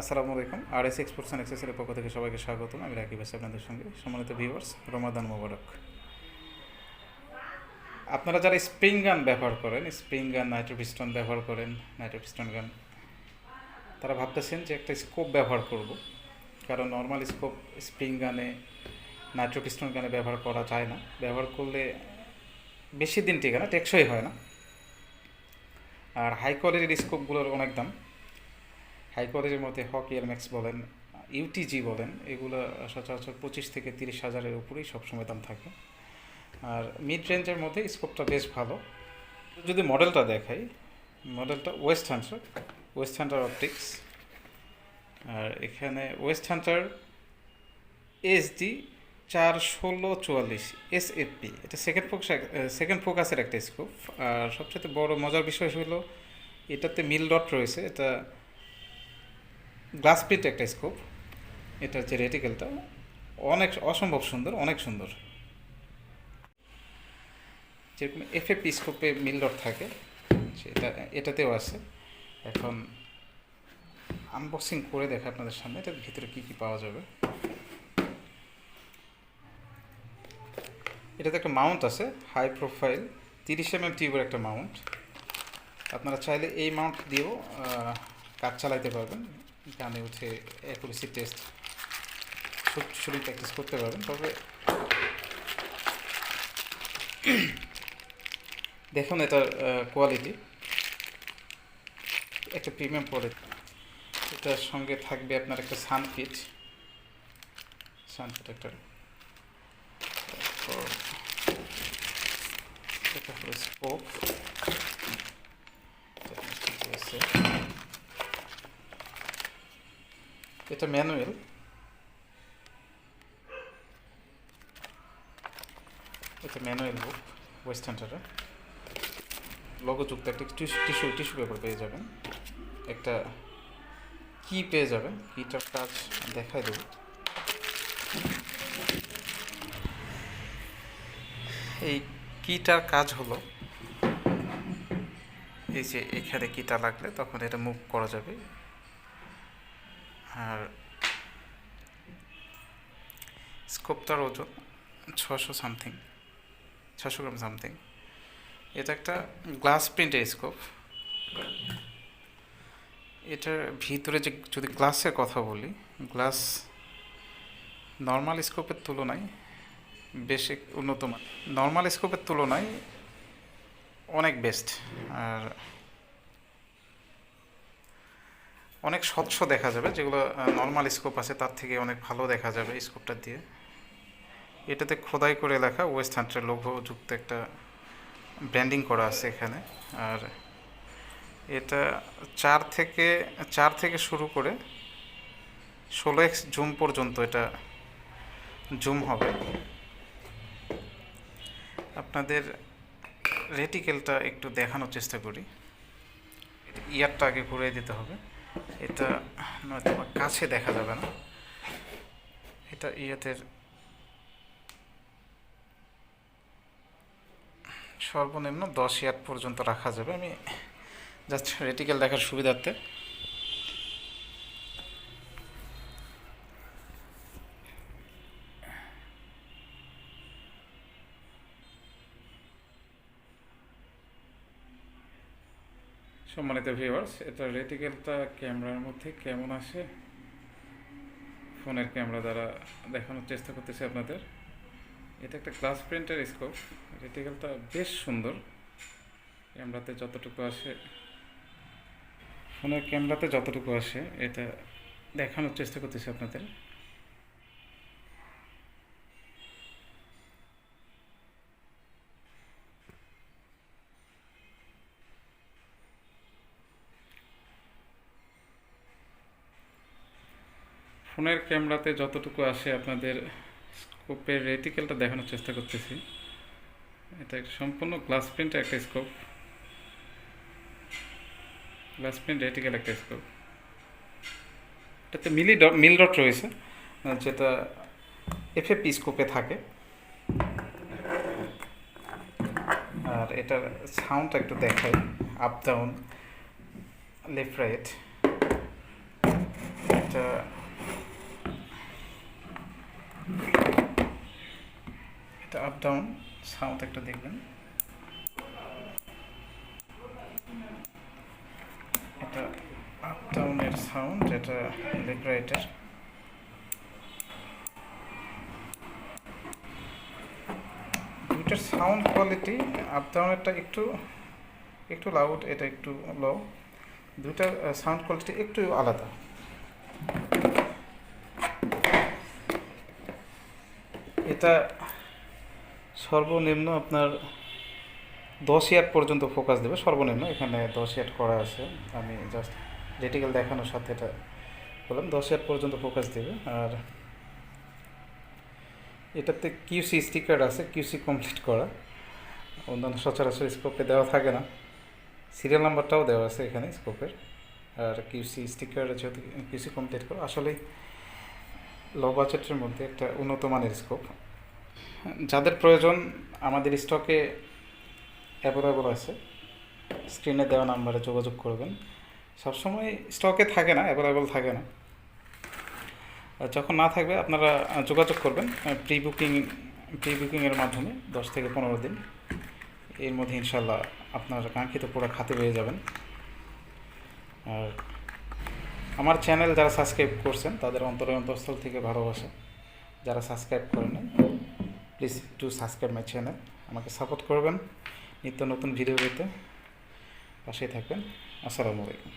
আসসালামু আলাইকুম। R S exports and এক্সেসরির পক্ষ থেকে সবাইকে স্বাগতম। আমি রাকিব আছি আপনাদের সঙ্গে। সম্মানিত ভিউয়ার্স রমাদান মোবারক। আপনারা যারা স্প্রিং গান ব্যবহার করেন স্প্রিং গান নাইট্রোপিস্টন ব্যবহার করেন নাইট্রোপিস্টন গান তারা ভাবতেছেন যে একটা স্কোপ ব্যবহার করব। কারণ নর্মাল স্কোপ স্প্রিং গানে নাইট্রোপিস্টন গানে ব্যবহার করা যায় না। ব্যবহার করলে বেশি দিন টিকে না, টেকসই হয় না। আর হাই কোয়ালিটির স্কোপগুলোর অনেক দাম। হাই কোয়ালিটির মধ্যে হক ইয়ারম্যাক্স বলেন, ইউটিজি বলেন, এগুলো সচরাচর পঁচিশ থেকে তিরিশ হাজারের উপরেই সবসময় দাম থাকে। আর মিড রেঞ্জের মধ্যে স্কোপটা বেশ ভালো। যদি মডেলটা দেখাই মডেলটা West Hunter West Hunter optics আর এখানে ওয়েস্ট হান্টার এসডি চার ষোলো চুয়াল্লিশ এস এফপি এটা সেকেন্ড ফোকাস সেকেন্ড ফোকাসের একটা স্কোপ আর সবচেয়ে বড় মজার বিষয় হলো, এটাতে মিল ডট রয়েছে। এটা গ্লাস প্রিন্ট একটা স্কোপ। এটার যে রেটিকেলটা অনেক অসম্ভব সুন্দর, অনেক সুন্দর। যেরকম এফএপি স্কোপে মিল ডট থাকে, সেটা, এটাতেও আছে। এখন আনবক্সিং করে দেখা আপনাদের সামনে, এটার ভিতরে কী কী পাওয়া যাবে। এটাতে একটা মাউন্ট আছে হাই প্রোফাইল তিরিশ এম এম টিউবের একটা মাউন্ট আপনারা চাইলে এই মাউন্ট দিয়েও কাজ চালাইতে পারবেন। গানে উঠে অ্যাকুরেসি টেস্ট শুটিং প্র্যাকটিস করতে পারবেন। তবে দেখুন এটার কোয়ালিটি একটা প্রিমিয়াম কোয়ালিটি এটার সঙ্গে থাকবে আপনার একটা সান কিট সান তারপর এটা হলো স্কোপ আছে। এটা ম্যানুয়াল এটা ম্যানুয়াল বুক ওয়েস্ট হান্টারের লোগোযুক্ত একটা টিস্যু টিস্যু পেপার পেয়ে যাবেন। একটা কি পেয়ে যাবেন। কিটার কাজ দেখাই দেবো। এই কিটার কাজ হলো, এই যে এখানে কিটা লাগলে তখন এটা মুভ করা যাবে। আর স্কোপটার ওজন ছশো সামথিং ছশো গ্রাম সামথিং এটা একটা গ্লাস প্রিন্টের স্কোপ এটার ভিতরে যে যদি গ্লাসের কথা বলি গ্লাস নর্মাল স্কোপের তুলনায় বেশ উন্নত মান নর্মাল স্কোপের তুলনায় অনেক বেস্ট আর অনেক স্বচ্ছ দেখা যাবে, যেগুলো নর্মাল স্কোপ আছে, তার থেকে অনেক ভালো দেখা যাবে স্কোপটা দিয়ে। এটাতে খোদাই করে লেখা ওয়েস্ট হান্টার লোগো একটা ব্র্যান্ডিং করা আছে এখানে। আর এটা চার থেকে চার থেকে শুরু করে ষোলো এক্স জুম পর্যন্ত এটা জুম হবে। আপনাদের রেটিকেলটা একটু দেখানোর চেষ্টা করি। ইয়ারটা আগে ঘুরিয়ে দিতে হবে। এটা নয়তো কাছে দেখা যাবে না। এটা ইয়াতের সর্বনিম্ন দশ ইয়ার পর্যন্ত রাখা যাবে। আমি জাস্ট রেটিকেল দেখার সুবিধার্থে সম্মানিত ভিউয়ার্স এটা রেটিকেলটা ক্যামেরার মধ্যে কেমন আসে? ফোনের ক্যামেরা দ্বারা দেখানোর চেষ্টা করতেছি আপনাদের। এটা একটা গ্লাস প্রিন্টের স্কোপ রেটিকেলটা বেশ সুন্দর। ক্যামেরাতে যতটুকু আসে, ফোনের ক্যামেরাতে যতটুকু আসে, এটা দেখানোর চেষ্টা করতেছি আপনাদের। ফোনের ক্যামেরাতে যতটুকু আসে আপনাদের স্কোপের রেটিকেলটা দেখানোর চেষ্টা করতেছি। এটা সম্পূর্ণ গ্লাস প্রিন্ট একটা স্কোপ। গ্লাস প্রিন্ট রেটিকেল একটা স্কোপ। এটাতে মিলি ডট, মিল ডট রয়েছে যেটা এফএপি স্কোপে থাকে। আর এটার সাউন্ডটা একটু দেখাই। আপ ডাউন লেফট রাইট এটা এটা আপ ডাউন সাউথ একটা দেখবেন। এটা আপ ডাউনের সাউন্ড এটা রাইটের দুইটার সাউন্ড কোয়ালিটি আপ ডাউনেরটা একটু একটু লাউড এটা একটু লো দুইটার সাউন্ড কোয়ালিটি একটু আলাদা। এটা সর্বনিম্ন আপনার দশ ইয়ার পর্যন্ত ফোকাস দেবে, সর্বনিম্ন। এখানে দশ ইয়ার করা আছে। আমি জাস্ট রেটিক্যাল দেখানোর সাথে এটা বললাম, দশ ইয়ার পর্যন্ত ফোকাস দেবে। আর এটাতে কিউসি স্টিকার আছে কিউসি কমপ্লিট করা। অন্যান্য সচরাচর স্কোপে দেওয়া থাকে না। সিরিয়াল নাম্বারটাও দেওয়া আছে এখানে স্কোপের আর কিউসি স্টিকার যেহেতু কিউসি কমপ্লিট করা, আসলেই লো বাজেটের মধ্যে একটা উন্নত মানের স্কোপ যাদের প্রয়োজন, আমাদের স্টকে অ্যাভেলেবল আছে, স্ক্রিনে দেওয়া নাম্বারে যোগাযোগ করবেন। সবসময় স্টকে থাকে না, অ্যাভেলেবল থাকে না। যখন না থাকবে, আপনারা যোগাযোগ করবেন প্রি বুকিং প্রি বুকিংয়ের মাধ্যমে দশ থেকে পনেরো দিন। এর মধ্যে ইনশাল্লাহ আপনার কাঙ্ক্ষিত পুরো খাতে পেয়ে যাবেন। আর আমার চ্যানেল যারা সাবস্ক্রাইব করছেন, তাদের অন্তরে অন্তঃস্থল থেকে ভালোবাসা। যারা সাবস্ক্রাইব করেন please to subscribe my channel আমাকে সাপোর্ট করবেন। নিত্য নতুন ভিডিও পেতে পাশেই থাকবেন। আসসালামু আলাইকুম।